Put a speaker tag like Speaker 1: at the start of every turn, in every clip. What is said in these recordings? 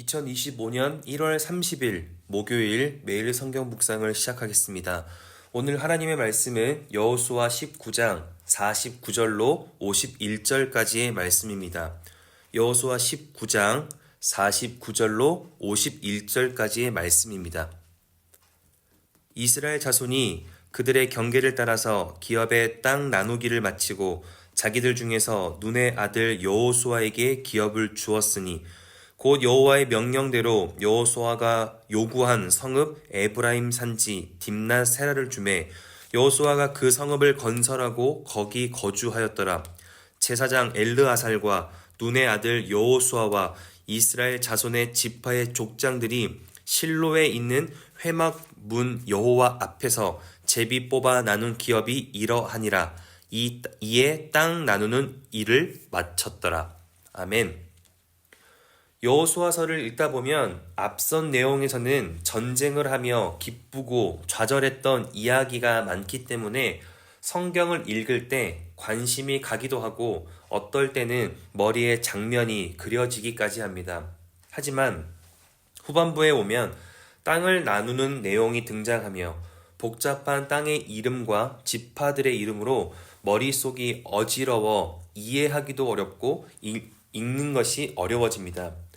Speaker 1: 2025년 1월 30일 목요일 매일 성경 묵상을 시작하겠습니다. 오늘 하나님의 말씀은 여호수아 19장 49절로 51절까지의 말씀입니다. 여호수아 19장 49절로 51절까지의 말씀입니다. 이스라엘 자손이 그들의 경계를 따라서 기업의 땅 나누기를 마치고 자기들 중에서 눈의 아들 여호수아에게 기업을 주었으니 곧 여호와의 명령대로 여호수아가 요구한 성읍 에브라임 산지 딥나 세라를 주매 여호수아가 그 성읍을 건설하고 거기 거주하였더라. 제사장 엘르아살과 눈의 아들 여호수아와 이스라엘 자손의 지파의 족장들이 실로에 있는 회막 문 여호와 앞에서 제비 뽑아 나눈 기업이 이러하니라. 이, 이에 땅 나누는 일을 마쳤더라. 아멘. 여호수아서를 읽다 보면 앞선 내용에서는 전쟁을 하며 기쁘고 좌절했던 이야기가 많기 때문에 성경을 읽을 때 관심이 가기도 하고 어떨 때는 머리에 장면이 그려지기까지 합니다. 하지만 후반부에 오면 땅을 나누는 내용이 등장하며 복잡한 땅의 이름과 지파들의 이름으로 머릿속이 어지러워 이해하기도 어렵고 읽는 것이 어려워집니다.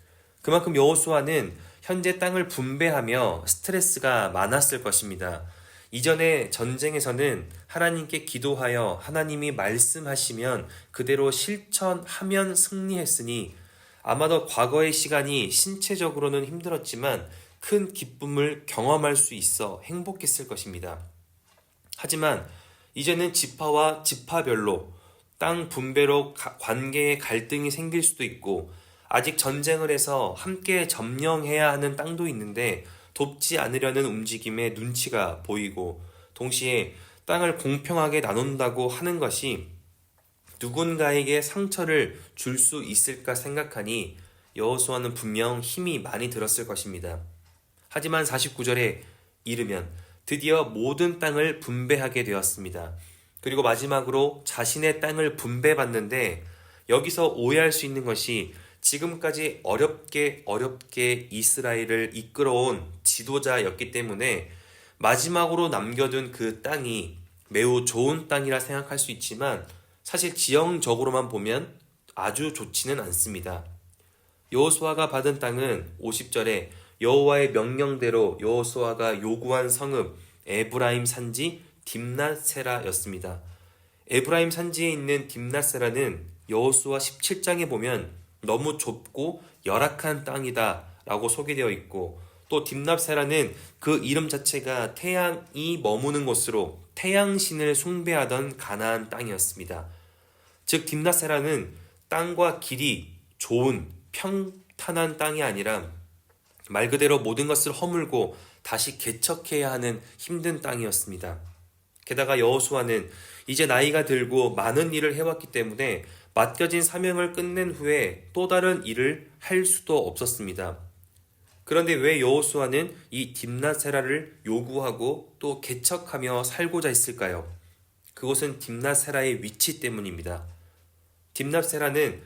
Speaker 1: 그만큼 여호수아는 현재 땅을 분배하며 스트레스가 많았을 것입니다. 이전에 전쟁에서는 하나님께 기도하여 하나님이 말씀하시면 그대로 실천하면 승리했으니 아마도 과거의 시간이 신체적으로는 힘들었지만 큰 기쁨을 경험할 수 있어 행복했을 것입니다. 하지만 이제는 지파와 지파별로 땅 분배로 관계에 갈등이 생길 수도 있고 아직 전쟁을 해서 함께 점령해야 하는 땅도 있는데 돕지 않으려는 움직임의 눈치가 보이고 동시에 땅을 공평하게 나눈다고 하는 것이 누군가에게 상처를 줄 수 있을까 생각하니 여호수아는 분명 힘이 많이 들었을 것입니다. 하지만 49절에 이르면 드디어 모든 땅을 분배하게 되었습니다. 그리고 마지막으로 자신의 땅을 분배받는데 여기서 오해할 수 있는 것이 지금까지 어렵게 어렵게 이스라엘을 이끌어온 지도자였기 때문에 마지막으로 남겨둔 그 땅이 매우 좋은 땅이라 생각할 수 있지만 사실 지형적으로만 보면 아주 좋지는 않습니다. 여호수아가 받은 땅은 50절에 여호와의 명령대로 여호수아가 요구한 성읍 에브라임 산지 딥나세라였습니다. 에브라임 산지에 있는 딥나세라는 여호수아 17장에 보면 너무 좁고 열악한 땅이다 라고 소개되어 있고 또 딥납세라는 그 이름 자체가 태양이 머무는 곳으로 태양신을 숭배하던 가나안 땅이었습니다. 즉 딥나세라는 땅과 길이 좋은 평탄한 땅이 아니라 말 그대로 모든 것을 허물고 다시 개척해야 하는 힘든 땅이었습니다. 게다가 여호수아는 이제 나이가 들고 많은 일을 해왔기 때문에 맡겨진 사명을 끝낸 후에 또 다른 일을 할 수도 없었습니다. 그런데 왜 여호수아는 이 딥나세라를 요구하고 또 개척하며 살고자 했을까요? 그것은 딥나세라의 위치 때문입니다. 딥나세라는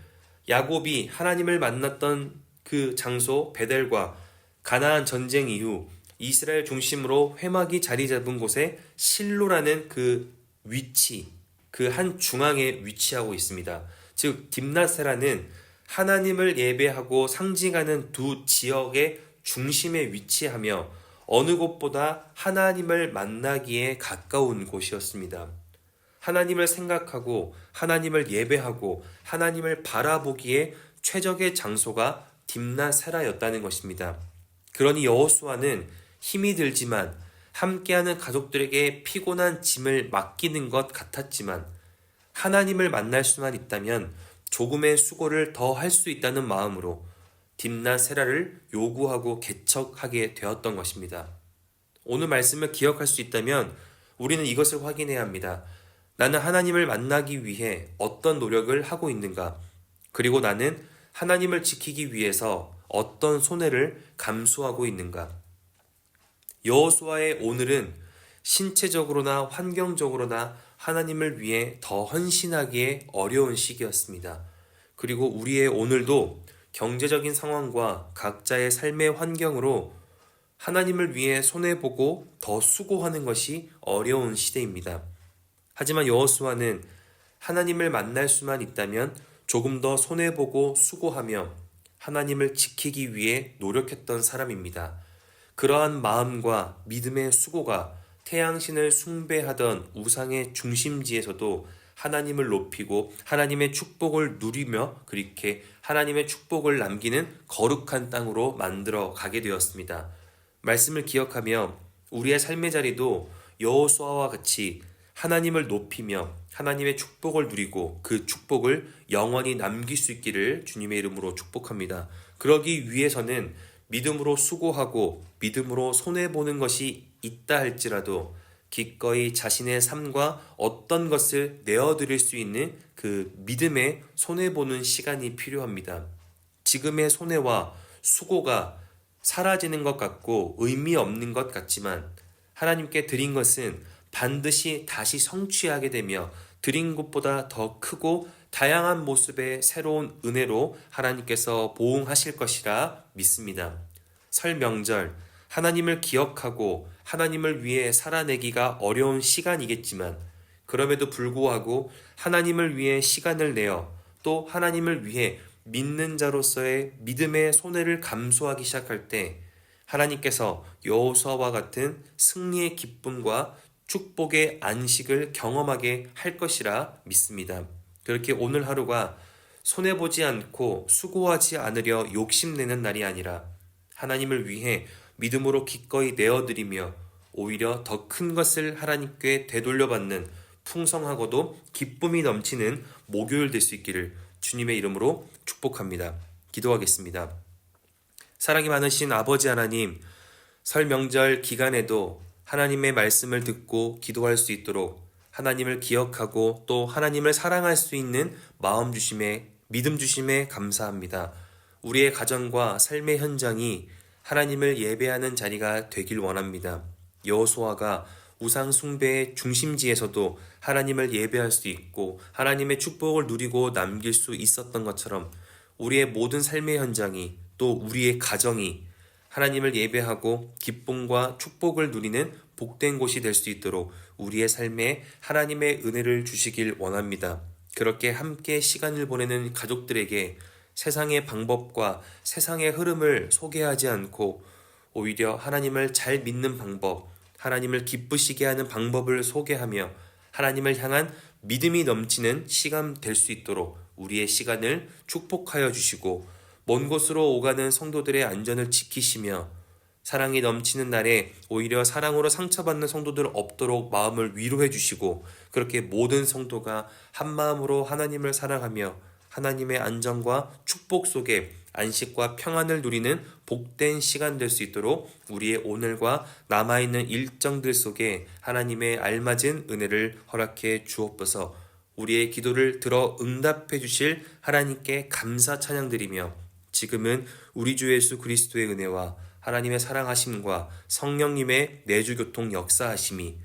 Speaker 1: 야곱이 하나님을 만났던 그 장소 베델과 가나안 전쟁 이후 이스라엘 중심으로 회막이 자리 잡은 곳에 실로라는 그 위치, 그 한 중앙에 위치하고 있습니다. 즉 딥나세라는 하나님을 예배하고 상징하는 두 지역의 중심에 위치하며 어느 곳보다 하나님을 만나기에 가까운 곳이었습니다. 하나님을 생각하고 하나님을 예배하고 하나님을 바라보기에 최적의 장소가 딥나세라였다는 것입니다. 그러니 여호수아는 힘이 들지만 함께하는 가족들에게 피곤한 짐을 맡기는 것 같았지만 하나님을 만날 수만 있다면 조금의 수고를 더 할 수 있다는 마음으로 딥나 세라를 요구하고 개척하게 되었던 것입니다. 오늘 말씀을 기억할 수 있다면 우리는 이것을 확인해야 합니다. 나는 하나님을 만나기 위해 어떤 노력을 하고 있는가? 그리고 나는 하나님을 지키기 위해서 어떤 손해를 감수하고 있는가? 여호수아의 오늘은 신체적으로나 환경적으로나 하나님을 위해 더 헌신하기에 어려운 시기였습니다. 그리고 우리의 오늘도 경제적인 상황과 각자의 삶의 환경으로 하나님을 위해 손해보고 더 수고하는 것이 어려운 시대입니다. 하지만 여호수아는 하나님을 만날 수만 있다면 조금 더 손해보고 수고하며 하나님을 지키기 위해 노력했던 사람입니다. 그러한 마음과 믿음의 수고가 태양신을 숭배하던 우상의 중심지에서도 하나님을 높이고 하나님의 축복을 누리며 그렇게 하나님의 축복을 남기는 거룩한 땅으로 만들어 가게 되었습니다. 말씀을 기억하며 우리의 삶의 자리도 여호수아와 같이 하나님을 높이며 하나님의 축복을 누리고 그 축복을 영원히 남길 수 있기를 주님의 이름으로 축복합니다. 그러기 위해서는 믿음으로 수고하고 믿음으로 손해 보는 것이 있다 할지라도 기꺼이 자신의 삶과 어떤 것을 내어드릴 수 있는 그 믿음의 손해 보는 시간이 필요합니다. 지금의 손해와 수고가 사라지는 것 같고 의미 없는 것 같지만 하나님께 드린 것은 반드시 다시 성취하게 되며 드린 것보다 더 크고 다양한 모습의 새로운 은혜로 하나님께서 보응하실 것이라 믿습니다. 설 명절, 하나님을 기억하고 하나님을 위해 살아내기가 어려운 시간이겠지만 그럼에도 불구하고 하나님을 위해 시간을 내어 또 하나님을 위해 믿는 자로서의 믿음의 손해를 감수하기 시작할 때 하나님께서 여호수아와 같은 승리의 기쁨과 축복의 안식을 경험하게 할 것이라 믿습니다. 그렇게 오늘 하루가 손해보지 않고 수고하지 않으려 욕심내는 날이 아니라 하나님을 위해 믿음으로 기꺼이 내어드리며 오히려 더 큰 것을 하나님께 되돌려받는 풍성하고도 기쁨이 넘치는 목요일 될 수 있기를 주님의 이름으로 축복합니다. 기도하겠습니다. 사랑이 많으신 아버지 하나님, 설 명절 기간에도 하나님의 말씀을 듣고 기도할 수 있도록 하나님을 기억하고 또 하나님을 사랑할 수 있는 마음 주심에 믿음 주심에 감사합니다. 우리의 가정과 삶의 현장이 하나님을 예배하는 자리가 되길 원합니다. 여호수아가 우상 숭배의 중심지에서도 하나님을 예배할 수 있고 하나님의 축복을 누리고 남길 수 있었던 것처럼 우리의 모든 삶의 현장이 또 우리의 가정이 하나님을 예배하고 기쁨과 축복을 누리는 복된 곳이 될 수 있도록 우리의 삶에 하나님의 은혜를 주시길 원합니다. 그렇게 함께 시간을 보내는 가족들에게 세상의 방법과 세상의 흐름을 소개하지 않고 오히려 하나님을 잘 믿는 방법, 하나님을 기쁘시게 하는 방법을 소개하며 하나님을 향한 믿음이 넘치는 시간 될 수 있도록 우리의 시간을 축복하여 주시고 먼 곳으로 오가는 성도들의 안전을 지키시며 사랑이 넘치는 날에 오히려 사랑으로 상처받는 성도들 없도록 마음을 위로해 주시고 그렇게 모든 성도가 한 마음으로 하나님을 사랑하며 하나님의 안정과 축복 속에 안식과 평안을 누리는 복된 시간 될 수 있도록 우리의 오늘과 남아있는 일정들 속에 하나님의 알맞은 은혜를 허락해 주옵소서. 우리의 기도를 들어 응답해 주실 하나님께 감사 찬양드리며 지금은 우리 주 예수 그리스도의 은혜와 하나님의 사랑하심과 성령님의 내주교통 역사하심이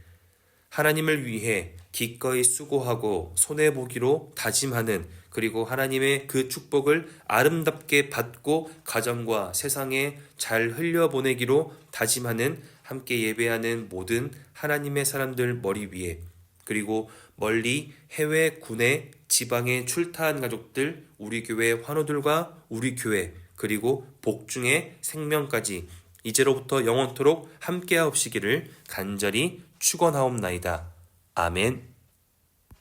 Speaker 1: 하나님을 위해 기꺼이 수고하고 손해보기로 다짐하는 그리고 하나님의 그 축복을 아름답게 받고 가정과 세상에 잘 흘려보내기로 다짐하는 함께 예배하는 모든 하나님의 사람들 머리 위에 그리고 멀리 해외 군에 지방에 출타한 가족들 우리 교회 환우들과 우리 교회 그리고 복중의 생명까지 이제로부터 영원토록 함께하옵시기를 간절히 축원하옵나이다. 아멘.